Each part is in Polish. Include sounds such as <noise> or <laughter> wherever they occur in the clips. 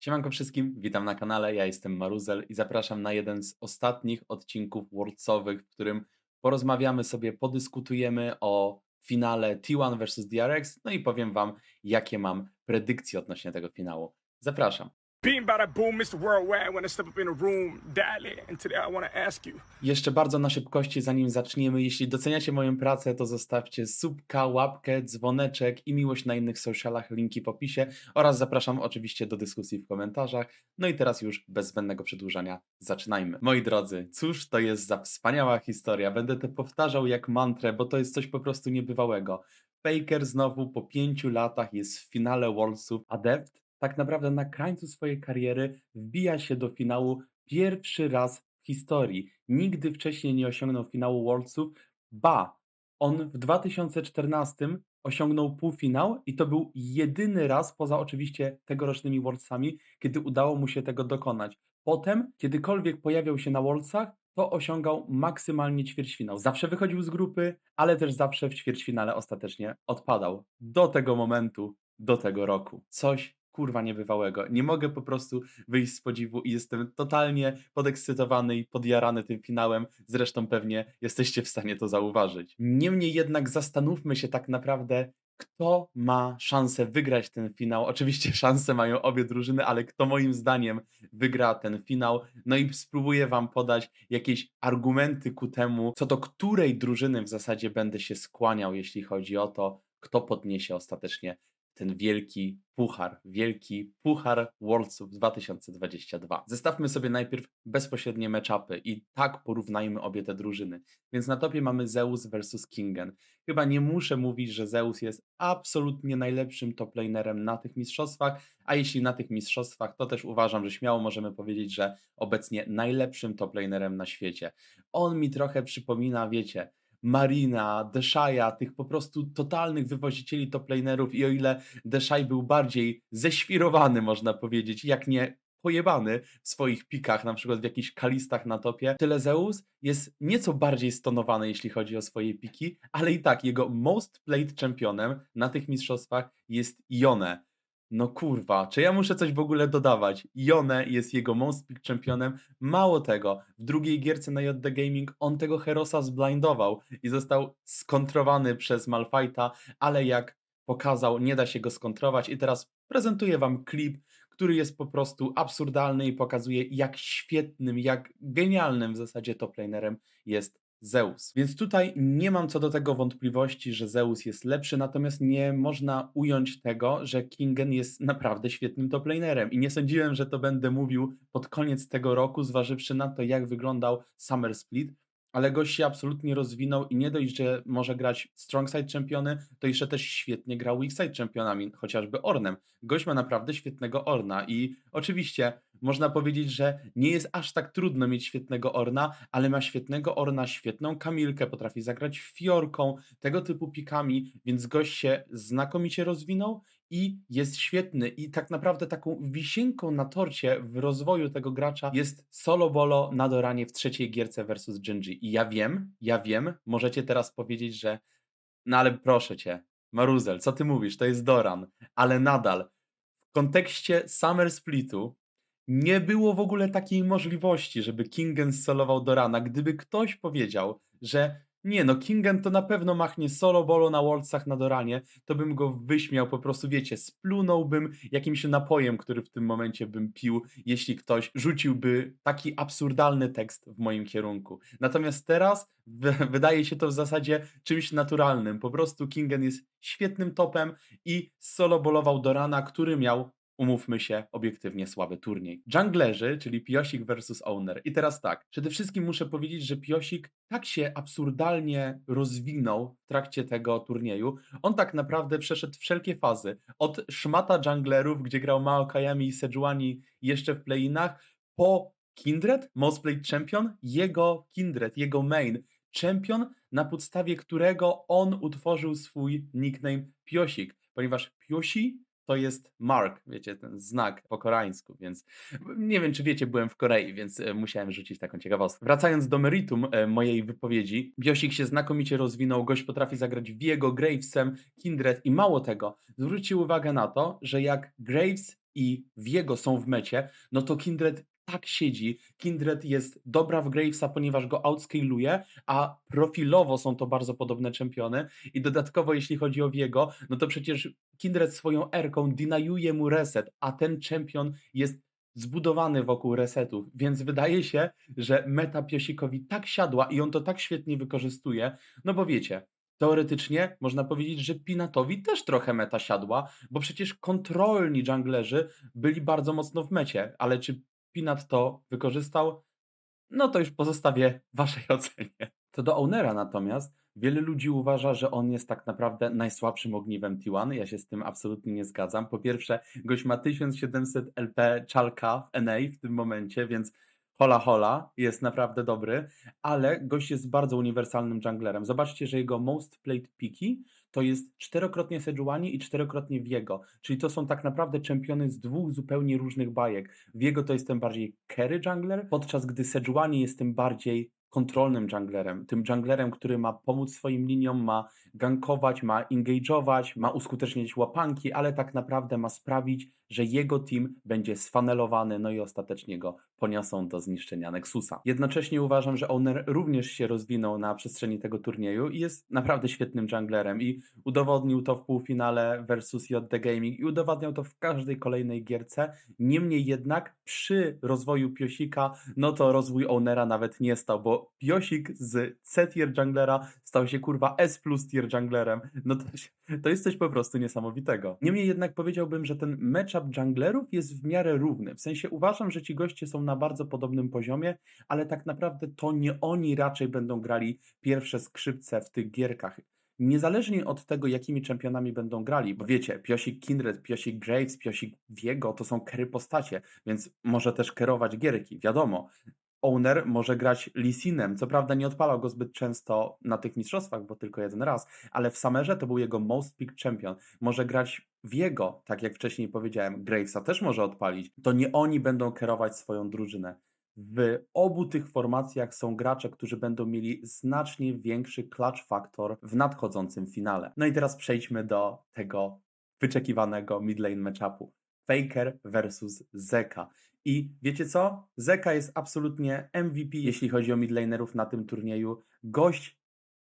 Siemanko wszystkim, witam na kanale, ja jestem Maruzel i zapraszam na jeden z ostatnich odcinków Worldsowych, w którym porozmawiamy sobie, podyskutujemy o finale T1 vs DRX, no i powiem wam, jakie mam predykcje odnośnie tego finału. Zapraszam. Jeszcze bardzo na szybkości, zanim zaczniemy, jeśli doceniacie moją pracę, to zostawcie subka, łapkę, dzwoneczek i miłość na innych socialach, linki w opisie oraz zapraszam oczywiście do dyskusji w komentarzach. No i teraz już bez zbędnego przedłużania zaczynajmy. Moi drodzy, cóż to jest za wspaniała historia. Będę to powtarzał jak mantrę, bo to jest coś po prostu niebywałego. Faker znowu po pięciu latach jest w finale Worldsów. Adept tak naprawdę na krańcu swojej kariery wbija się do finału pierwszy raz w historii. Nigdy wcześniej nie osiągnął finału Worldsów. Ba, on w 2014 osiągnął półfinał i to był jedyny raz, poza oczywiście tegorocznymi Worldsami, kiedy udało mu się tego dokonać. Potem, kiedykolwiek pojawiał się na Worldsach, to osiągał maksymalnie ćwierćfinał. Zawsze wychodził z grupy, ale też zawsze w ćwierćfinale ostatecznie odpadał. Do tego momentu, do tego roku. Coś kurwa niebywałego. Nie mogę po prostu wyjść z podziwu i jestem totalnie podekscytowany i podjarany tym finałem. Zresztą pewnie jesteście w stanie to zauważyć. Niemniej jednak zastanówmy się tak naprawdę, kto ma szansę wygrać ten finał. Oczywiście <laughs> szanse mają obie drużyny, ale kto moim zdaniem wygra ten finał. No i spróbuję wam podać jakieś argumenty ku temu, co do której drużyny w zasadzie będę się skłaniał, jeśli chodzi o to, kto podniesie ostatecznie ten wielki puchar, wielki puchar Worldsów 2022. Zestawmy sobie najpierw bezpośrednie matchupy i tak porównajmy obie te drużyny. Więc na topie mamy Zeus versus Kingen. Chyba nie muszę mówić, że Zeus jest absolutnie najlepszym toplanerem na tych mistrzostwach, a jeśli na tych mistrzostwach, to też uważam, że śmiało możemy powiedzieć, że obecnie najlepszym toplanerem na świecie. On mi trochę przypomina, wiecie, Marina, Deshaja, tych po prostu totalnych wywozicieli toplanerów i o ile Deshaj był bardziej ześwirowany, można powiedzieć, jak nie pojebany w swoich pikach, na przykład w jakichś kalistach na topie, tyle Zeus jest nieco bardziej stonowany, jeśli chodzi o swoje piki, ale i tak jego most played championem na tych mistrzostwach jest Ione. No kurwa, czy ja muszę coś w ogóle dodawać? Jone jest jego most pick championem. Mało tego, w drugiej gierce na JD Gaming on tego Herosa zblindował i został skontrowany przez Malfighta, ale jak pokazał, nie da się go skontrować i teraz prezentuję wam klip, który jest po prostu absurdalny i pokazuje jak świetnym, jak genialnym w zasadzie toplanerem jest Zeus. Więc tutaj nie mam co do tego wątpliwości, że Zeus jest lepszy, natomiast nie można ująć tego, że Kingen jest naprawdę świetnym toplanerem i nie sądziłem, że to będę mówił pod koniec tego roku, zważywszy na to, jak wyglądał Summer Split, ale gość się absolutnie rozwinął i nie dość, że może grać strong side czempiony, to jeszcze też świetnie grał weak side czempionami, chociażby Ornem. Gość ma naprawdę świetnego Orna i oczywiście można powiedzieć, że nie jest aż tak trudno mieć świetnego Orna, ale ma świetnego Orna, świetną Kamilkę, potrafi zagrać Fiorką, tego typu pikami, więc gość się znakomicie rozwinął i jest świetny. I tak naprawdę taką wisienką na torcie w rozwoju tego gracza jest solo bolo na Doranie w trzeciej gierce versus Genji. I ja wiem, ja wiem, możecie teraz powiedzieć, że no ale proszę cię, Maruzel, co ty mówisz, to jest Doran, ale nadal w kontekście Summer Splitu nie było w ogóle takiej możliwości, żeby Kingen solował Dorana. Gdyby ktoś powiedział, że nie no, Kingen to na pewno machnie solo bolo na Worldsach na Doranie, to bym go wyśmiał, po prostu wiecie, splunąłbym jakimś napojem, który w tym momencie bym pił, jeśli ktoś rzuciłby taki absurdalny tekst w moim kierunku. Natomiast teraz <laughs> wydaje się to w zasadzie czymś naturalnym. Po prostu Kingen jest świetnym topem i solo bolował Dorana, który miał umówmy się, obiektywnie słaby turniej. Junglerzy, czyli Piosik versus Owner. I teraz tak, przede wszystkim muszę powiedzieć, że Piosik tak się absurdalnie rozwinął w trakcie tego turnieju. On tak naprawdę przeszedł wszelkie fazy. Od szmata junglerów, gdzie grał Maokayami i Sejuani jeszcze w playinach, po Kindred, Most Played Champion, jego Kindred, jego main. Champion, na podstawie którego on utworzył swój nickname Piosik, ponieważ Piosi to jest mark, wiecie, ten znak po koreańsku, więc nie wiem, czy wiecie, byłem w Korei, więc e, musiałem rzucić taką ciekawostkę. Wracając do meritum e, mojej wypowiedzi, Biosik się znakomicie rozwinął, gość potrafi zagrać Viego, Gravesem, Kindred i mało tego, zwróćcie uwagę na to, że jak Graves i Viego są w mecie, no to Kindred tak siedzi. Kindred jest dobra w Gravesa, ponieważ go outscaluje, a profilowo są to bardzo podobne czempiony. I dodatkowo, jeśli chodzi o Viego, no to przecież Kindred swoją erką deniuje mu reset, a ten czempion jest zbudowany wokół resetów, więc wydaje się, że meta Piosikowi tak siadła i on to tak świetnie wykorzystuje, no bo wiecie, teoretycznie można powiedzieć, że Pinatowi też trochę meta siadła, bo przecież kontrolni junglerzy byli bardzo mocno w mecie, ale czy Pinat to wykorzystał? No to już pozostawię waszej <laughs> ocenie. To do Ownera natomiast wiele ludzi uważa, że on jest tak naprawdę najsłabszym ogniwem T1. Ja się z tym absolutnie nie zgadzam. Po pierwsze, gość ma 1700 LP czalka w NA w tym momencie, więc hola hola, jest naprawdę dobry, ale gość jest bardzo uniwersalnym junglerem. Zobaczcie, że jego most played piki to jest czterokrotnie Sejuani i czterokrotnie Viego, czyli to są tak naprawdę czempiony z dwóch zupełnie różnych bajek. Viego to jest ten bardziej carry jungler, podczas gdy Sejuani jest tym bardziej kontrolnym junglerem, tym junglerem, który ma pomóc swoim liniom, ma gankować, ma engage'ować, ma uskuteczniać łapanki, ale tak naprawdę ma sprawić, że jego team będzie sfanelowany, no i ostatecznie go poniosą do zniszczenia Nexusa. Jednocześnie uważam, że Owner również się rozwinął na przestrzeni tego turnieju i jest naprawdę świetnym junglerem i udowodnił to w półfinale versus JD Gaming i udowadniał to w każdej kolejnej gierce. Niemniej jednak przy rozwoju Piosika, no to rozwój Ownera nawet nie stał, bo Piosik z C tier junglera stał się kurwa S plus tier junglerem. No to, to jest coś po prostu niesamowitego. Niemniej jednak powiedziałbym, że ten matchup junglerów jest w miarę równy. W sensie uważam, że ci goście są na bardzo podobnym poziomie, ale tak naprawdę to nie oni raczej będą grali pierwsze skrzypce w tych gierkach. Niezależnie od tego, jakimi czempionami będą grali, bo wiecie, Piosik Kindred, Piosik Graves, Piosik Viego to są kery postacie, więc może też kierować gierki, wiadomo. Owner może grać Lisinem, co prawda nie odpalał go zbyt często na tych mistrzostwach, bo tylko jeden raz, ale w Summerze to był jego most pick champion. Może grać Viego, tak jak wcześniej powiedziałem, Gravesa też może odpalić. To nie oni będą kierować swoją drużynę. W obu tych formacjach są gracze, którzy będą mieli znacznie większy clutch factor w nadchodzącym finale. No i teraz przejdźmy do tego wyczekiwanego midlane matchupu. Faker versus Zeka. I wiecie co? Zeka jest absolutnie MVP, jeśli chodzi o midlanerów na tym turnieju. Gość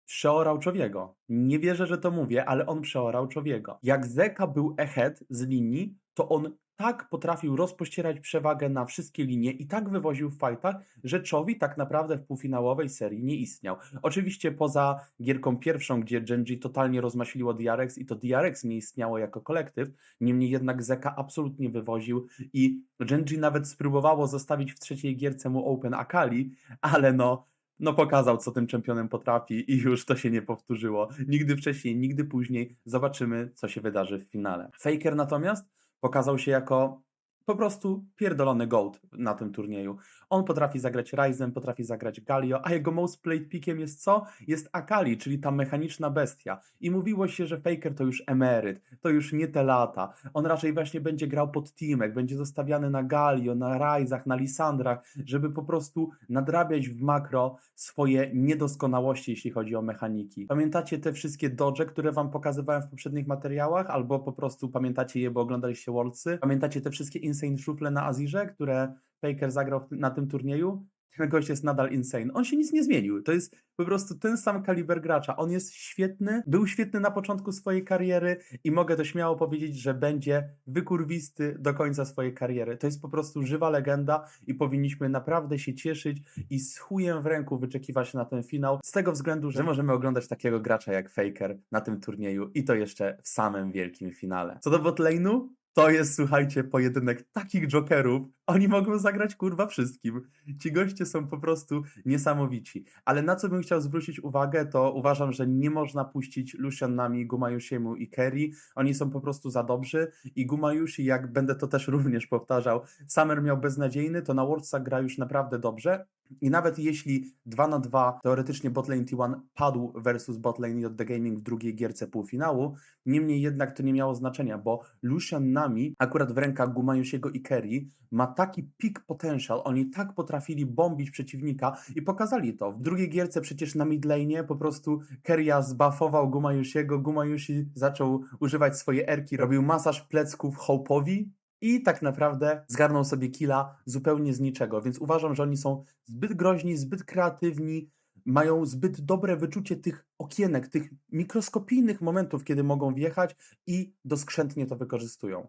przeorał Czowiego. Nie wierzę, że to mówię, ale on przeorał Czowiego. Jak Zeka był ahead z linii, to on tak potrafił rozpościerać przewagę na wszystkie linie i tak wywoził w fightach, że Czowi tak naprawdę w półfinałowej serii nie istniał. Oczywiście poza gierką pierwszą, gdzie Genji totalnie rozmasiliło DRX i to DRX nie istniało jako kolektyw, niemniej jednak Zeka absolutnie wywoził i Genji nawet spróbowało zostawić w trzeciej gierce mu Open Akali, ale no no pokazał, co tym czempionem potrafi i już to się nie powtórzyło. Nigdy wcześniej, nigdy później. Zobaczymy, co się wydarzy w finale. Faker natomiast pokazał się jako po prostu pierdolony gold na tym turnieju. On potrafi zagrać Ryzen, potrafi zagrać Galio, a jego most played pickiem jest co? Jest Akali, czyli ta mechaniczna bestia. I mówiło się, że Faker to już emeryt, to już nie te lata. On raczej właśnie będzie grał pod teamek, będzie zostawiany na Galio, na Ryzach, na Lisandrach, żeby po prostu nadrabiać w makro swoje niedoskonałości, jeśli chodzi o mechaniki. Pamiętacie te wszystkie dodge, które wam pokazywałem w poprzednich materiałach? Albo po prostu pamiętacie je, bo oglądaliście Worldsy? Pamiętacie te wszystkie insane szufle na Azirze, które Faker zagrał na tym turnieju? Ten gość jest nadal insane. On się nic nie zmienił. To jest po prostu ten sam kaliber gracza. On jest świetny, był świetny na początku swojej kariery i mogę to śmiało powiedzieć, że będzie wykurwisty do końca swojej kariery. To jest po prostu żywa legenda i powinniśmy naprawdę się cieszyć i z chujem w ręku wyczekiwać na ten finał. Z tego względu, że możemy oglądać takiego gracza jak Faker na tym turnieju i to jeszcze w samym wielkim finale. Co do botlane'u, to jest, słuchajcie, pojedynek takich jokerów. Oni mogą zagrać kurwa wszystkim. Ci goście są po prostu niesamowici. Ale na co bym chciał zwrócić uwagę, to uważam, że nie można puścić Lucianami, Gumayusiemu i Kerry. Oni są po prostu za dobrzy i Gumayusi, jak będę to też <laughs> również powtarzał, Summer miał beznadziejny, to na Worldsach gra już naprawdę dobrze. I nawet jeśli 2 na 2 teoretycznie botlane T1 padł versus botlane JD Gaming w drugiej gierce półfinału, niemniej jednak to nie miało znaczenia, bo Lucian Nami akurat w rękach Gumayusiego i Kerry ma taki peak potential, oni tak potrafili bombić przeciwnika i pokazali to. W drugiej gierce przecież na midlane po prostu Keria zbuffował Gumayusiego, Gumayusi zaczął używać swoje erki, robił masaż plecków Hope'owi i tak naprawdę zgarnął sobie killa zupełnie z niczego, więc uważam, że oni są zbyt groźni, zbyt kreatywni, mają zbyt dobre wyczucie tych okienek, tych mikroskopijnych momentów, kiedy mogą wjechać i doskrzętnie to wykorzystują.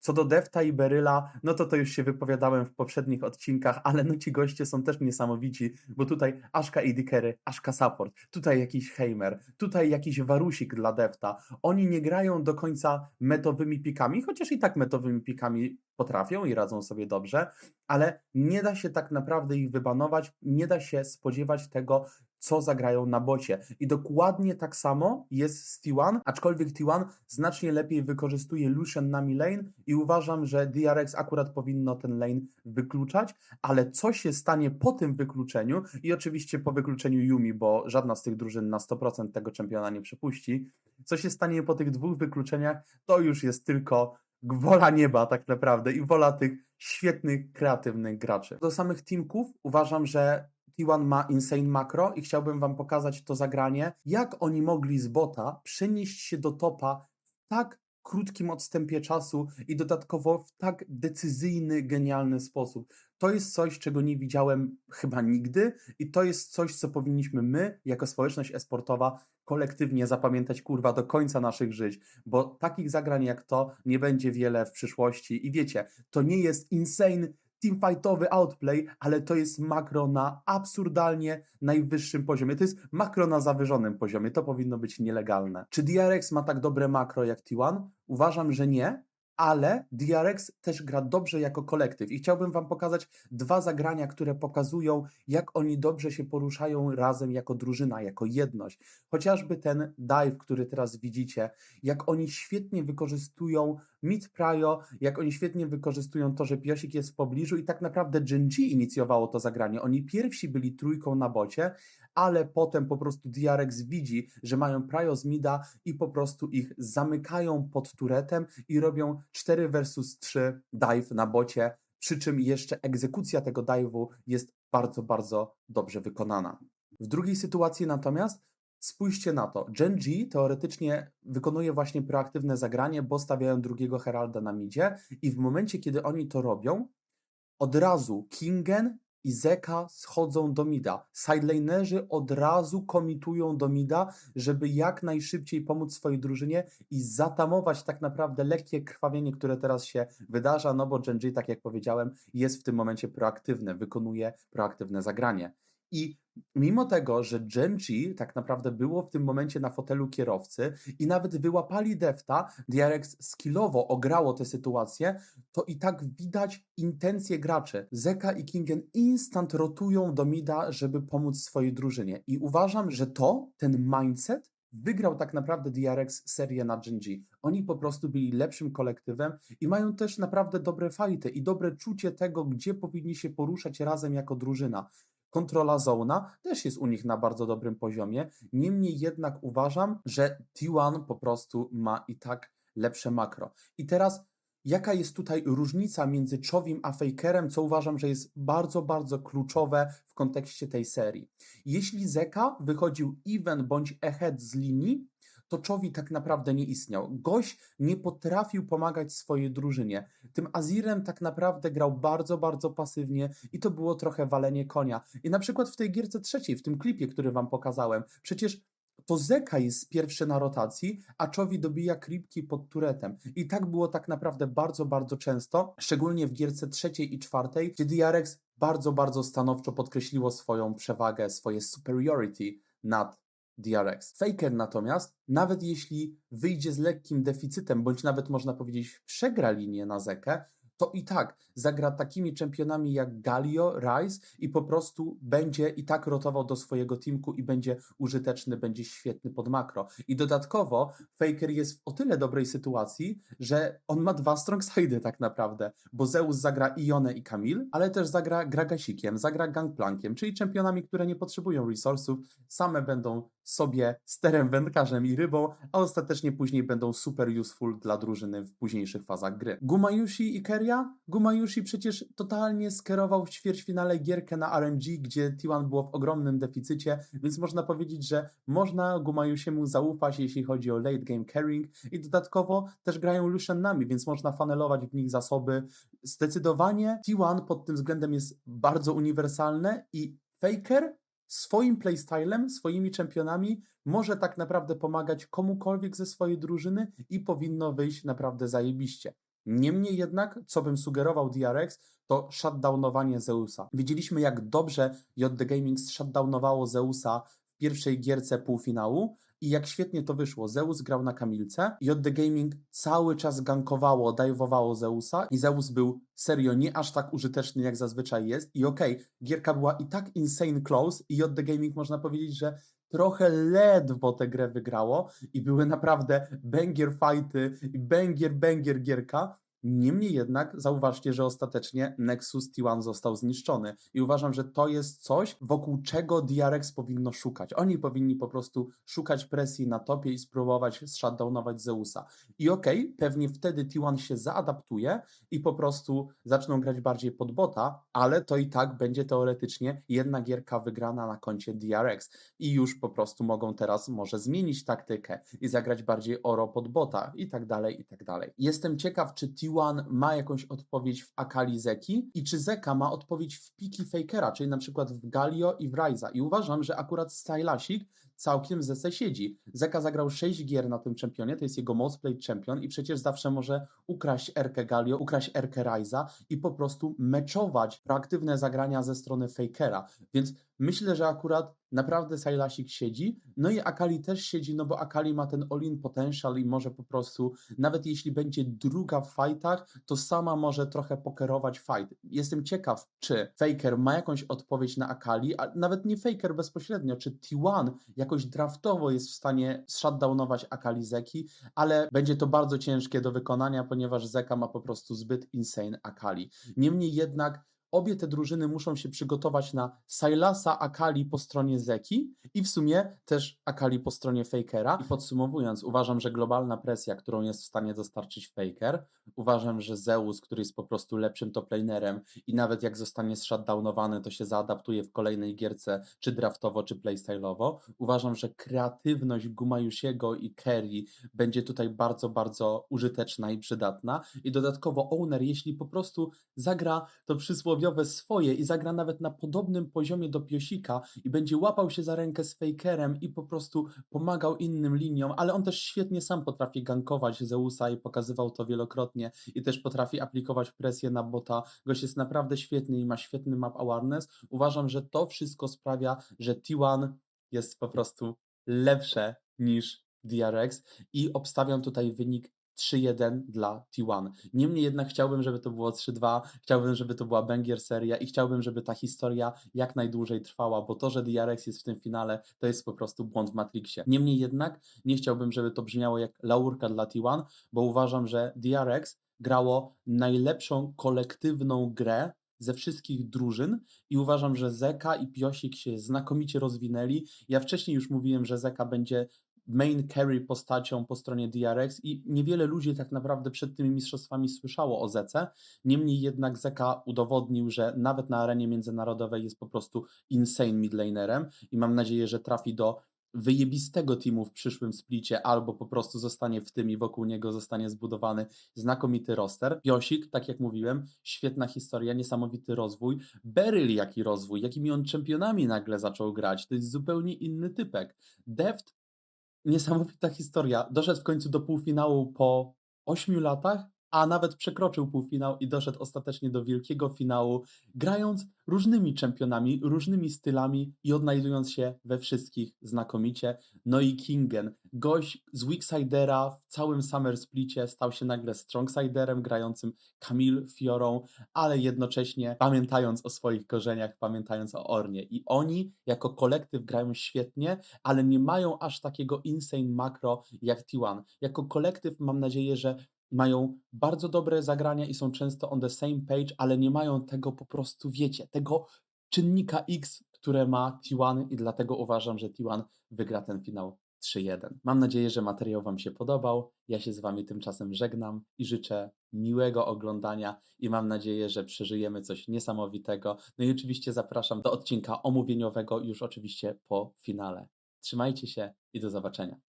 Co do Defta i Beryla, no to to już się wypowiadałem w poprzednich odcinkach, ale no ci goście są też niesamowici, bo tutaj Aszka i Dickery, Aszka support, tutaj jakiś Heimer, tutaj jakiś Warusik dla Defta. Oni nie grają do końca metowymi pikami, chociaż i tak metowymi pikami potrafią i radzą sobie dobrze, ale nie da się tak naprawdę ich wybanować, nie da się spodziewać tego, co zagrają na bocie. I dokładnie tak samo jest z T1, aczkolwiek T1 znacznie lepiej wykorzystuje Lucian na mi lane i uważam, że DRX akurat powinno ten lane wykluczać, ale co się stanie po tym wykluczeniu i oczywiście po wykluczeniu Yumi, bo żadna z tych drużyn na 100% tego czempiona nie przepuści, co się stanie po tych dwóch wykluczeniach, to już jest tylko wola nieba tak naprawdę i wola tych świetnych, kreatywnych graczy. Do samych teamków uważam, że T1 ma insane makro i chciałbym wam pokazać to zagranie, jak oni mogli z bota przenieść się do topa w tak krótkim odstępie czasu i dodatkowo w tak decyzyjny, genialny sposób. To jest coś, czego nie widziałem chyba nigdy i to jest coś, co powinniśmy my, jako społeczność esportowa, kolektywnie zapamiętać kurwa do końca naszych żyć, bo takich zagrań jak to nie będzie wiele w przyszłości i wiecie, to nie jest insane teamfightowy outplay, ale to jest makro na absurdalnie najwyższym poziomie. To jest makro na zawyżonym poziomie. To powinno być nielegalne. Czy DRX ma tak dobre makro jak T1? Uważam, że nie, ale DRX też gra dobrze jako kolektyw i chciałbym Wam pokazać dwa zagrania, które pokazują, jak oni dobrze się poruszają razem jako drużyna, jako jedność. Chociażby ten dive, który teraz widzicie, jak oni świetnie wykorzystują mid prio, jak oni świetnie wykorzystują to, że Piosik jest w pobliżu i tak naprawdę Genji inicjowało to zagranie. Oni pierwsi byli trójką na bocie, ale potem po prostu DRX widzi, że mają prio z mida i po prostu ich zamykają pod turetem i robią 4 versus 3 dive na bocie, przy czym jeszcze egzekucja tego dive'u jest bardzo, bardzo dobrze wykonana. W drugiej sytuacji natomiast spójrzcie na to. Genji teoretycznie wykonuje właśnie proaktywne zagranie, bo stawiają drugiego Heralda na midzie i w momencie, kiedy oni to robią, od razu Kingen i Zeka schodzą do mida. Sidelanerzy od razu komitują do mida, żeby jak najszybciej pomóc swojej drużynie i zatamować tak naprawdę lekkie krwawienie, które teraz się wydarza, no bo Genji, tak jak powiedziałem, jest w tym momencie proaktywny, wykonuje proaktywne zagranie. I mimo tego, że Genji tak naprawdę było w tym momencie na fotelu kierowcy i nawet wyłapali defta, DRX skillowo ograło tę sytuację, to i tak widać intencje graczy. Zeka i Kingen instant rotują do mida, żeby pomóc swojej drużynie. I uważam, że to, ten mindset, wygrał tak naprawdę DRX serię na Genji. Oni po prostu byli lepszym kolektywem i mają też naprawdę dobre fighty i dobre czucie tego, gdzie powinni się poruszać razem jako drużyna. Kontrola zona też jest u nich na bardzo dobrym poziomie. Niemniej jednak uważam, że T1 po prostu ma i tak lepsze makro. I teraz jaka jest tutaj różnica między Czowim a Fakerem, co uważam, że jest bardzo, bardzo kluczowe w kontekście tej serii. Jeśli Zeka wychodził even bądź ahead z linii, to Czowi tak naprawdę nie istniał. Gość nie potrafił pomagać swojej drużynie. Tym Azirem tak naprawdę grał bardzo, bardzo pasywnie i to było trochę walenie konia. I na przykład w tej gierce trzeciej, w tym klipie, który wam pokazałem, przecież to Zeka jest pierwszy na rotacji, a Czowi dobija kripki pod turetem. I tak było tak naprawdę bardzo, bardzo często, szczególnie w gierce trzeciej i czwartej, gdzie DRX bardzo, bardzo stanowczo podkreśliło swoją przewagę, swoje superiority nad DRX. Faker natomiast, nawet jeśli wyjdzie z lekkim deficytem, bądź nawet można powiedzieć przegra linię na Zekę, to i tak zagra takimi czempionami jak Galio, Rice i po prostu będzie i tak rotował do swojego teamku i będzie użyteczny, będzie świetny pod makro. I dodatkowo Faker jest w o tyle dobrej sytuacji, że on ma dwa strong side'y tak naprawdę, bo Zeus zagra Ionę i Kamil, ale też zagra Gragasikiem, zagra Gangplankiem, czyli czempionami, które nie potrzebują resursów, same będą sobie sterem, wędkarzem i rybą, a ostatecznie później będą super useful dla drużyny w późniejszych fazach gry. Gumayushi i Keria seria, Gumayushi przecież totalnie skierował w ćwierćfinale gierkę na RNG, gdzie T1 było w ogromnym deficycie, więc można powiedzieć, że można Gumayusiemu zaufać, jeśli chodzi o late game carrying i dodatkowo też grają Lucianami, więc można fanelować w nich zasoby. Zdecydowanie T1 pod tym względem jest bardzo uniwersalne i Faker swoim playstylem, swoimi czempionami może tak naprawdę pomagać komukolwiek ze swojej drużyny i powinno wyjść naprawdę zajebiście. Niemniej jednak, co bym sugerował DRX, to shutdownowanie Zeusa. Widzieliśmy, jak dobrze JD Gaming shutdownowało Zeusa w pierwszej gierce półfinału i jak świetnie to wyszło. Zeus grał na Kamilce, JD Gaming cały czas gankowało, dajwowało Zeusa i Zeus był serio nie aż tak użyteczny, jak zazwyczaj jest i okej, gierka była i tak insane close i JD Gaming można powiedzieć, że trochę ledwo tę grę wygrało i były naprawdę banger fighty i banger, banger gierka. Niemniej jednak zauważcie, że ostatecznie Nexus T1 został zniszczony i uważam, że to jest coś, wokół czego DRX powinno szukać. Oni powinni po prostu szukać presji na topie i spróbować shutdownować Zeusa. I okej, pewnie wtedy T1 się zaadaptuje i po prostu zaczną grać bardziej pod bota, ale to i tak będzie teoretycznie jedna gierka wygrana na koncie DRX i już po prostu mogą teraz może zmienić taktykę i zagrać bardziej oro pod bota i tak dalej, i tak dalej. Jestem ciekaw, czy T1 ma jakąś odpowiedź w Akali Zeki i czy Zeka ma odpowiedź w piki Fakera, czyli na przykład w Galio i w Ryza. I uważam, że akurat Stylasik całkiem ze siedzi. Zeka zagrał 6 gier na tym czempionie, to jest jego most played champion i przecież zawsze może ukraść Erkę Galio, ukraść Erkę Ryza i po prostu meczować proaktywne zagrania ze strony Fakera. Więc myślę, że akurat naprawdę Sylasik siedzi, no i Akali też siedzi, no bo Akali ma ten all-in potential i może po prostu, nawet jeśli będzie druga w fightach, to sama może trochę pokerować fight. Jestem ciekaw, czy Faker ma jakąś odpowiedź na Akali, a nawet nie Faker bezpośrednio, czy T1 jakoś draftowo jest w stanie shutdownować Akali Zeki, ale będzie to bardzo ciężkie do wykonania, ponieważ Zeka ma po prostu zbyt insane Akali. Niemniej jednak obie te drużyny muszą się przygotować na Sylasa Akali po stronie Zeki i w sumie też Akali po stronie Fakera. I podsumowując, uważam, że globalna presja, którą jest w stanie dostarczyć Faker, uważam, że Zeus, który jest po prostu lepszym toplanerem i nawet jak zostanie shutdownowany, to się zaadaptuje w kolejnej gierce, czy draftowo, czy playstyle'owo. Uważam, że kreatywność Gumajusiego i Kerry będzie tutaj bardzo, bardzo użyteczna i przydatna. I dodatkowo Owner, jeśli po prostu zagra to swoje i zagra nawet na podobnym poziomie do Piosika i będzie łapał się za rękę z Fakerem i po prostu pomagał innym liniom, ale on też świetnie sam potrafi gankować Zeusa i pokazywał to wielokrotnie i też potrafi aplikować presję na bota. Gość jest naprawdę świetny i ma świetny map awareness. Uważam, że to wszystko sprawia, że T1 jest po prostu lepsze niż DRX i obstawiam tutaj wynik 3-1 dla T1. Niemniej jednak chciałbym, żeby to było 3-2, chciałbym, żeby to była banger seria i chciałbym, żeby ta historia jak najdłużej trwała, bo to, że DRX jest w tym finale, to jest po prostu błąd w Matrixie. Niemniej jednak nie chciałbym, żeby to brzmiało jak laurka dla T1, bo uważam, że DRX grało najlepszą kolektywną grę ze wszystkich drużyn i uważam, że Zeka i Piosik się znakomicie rozwinęli. Ja wcześniej już mówiłem, że Zeka będzie main carry postacią po stronie DRX i niewiele ludzi tak naprawdę przed tymi mistrzostwami słyszało o Zece. Niemniej jednak Zeka udowodnił, że nawet na arenie międzynarodowej jest po prostu insane midlanerem i mam nadzieję, że trafi do wyjebistego teamu w przyszłym splicie, albo po prostu zostanie w tym i wokół niego zostanie zbudowany znakomity roster. Piosik, tak jak mówiłem, świetna historia, niesamowity rozwój. Beryl jaki rozwój, jakimi on czempionami nagle zaczął grać, to jest zupełnie inny typek. Deft Niesamowita historia. Doszedł w końcu do półfinału po 8 latach, a nawet przekroczył półfinał i doszedł ostatecznie do wielkiego finału, grając różnymi czempionami, różnymi stylami i odnajdując się we wszystkich znakomicie. No i Kingen, gość z Weaksidera w całym Summer Splicie stał się nagle Strongsiderem, grającym Camille Fiorą, ale jednocześnie pamiętając o swoich korzeniach, pamiętając o Ornie. I oni jako kolektyw grają świetnie, ale nie mają aż takiego insane makro jak T1. Jako kolektyw mam nadzieję, że mają bardzo dobre zagrania i są często on the same page, ale nie mają tego po prostu, wiecie, tego czynnika X, które ma T1 i dlatego uważam, że T1 wygra ten finał 3-1. Mam nadzieję, że materiał Wam się podobał. Ja się z Wami tymczasem żegnam i życzę miłego oglądania i mam nadzieję, że przeżyjemy coś niesamowitego. No i oczywiście zapraszam do odcinka omówieniowego już oczywiście po finale. Trzymajcie się i do zobaczenia.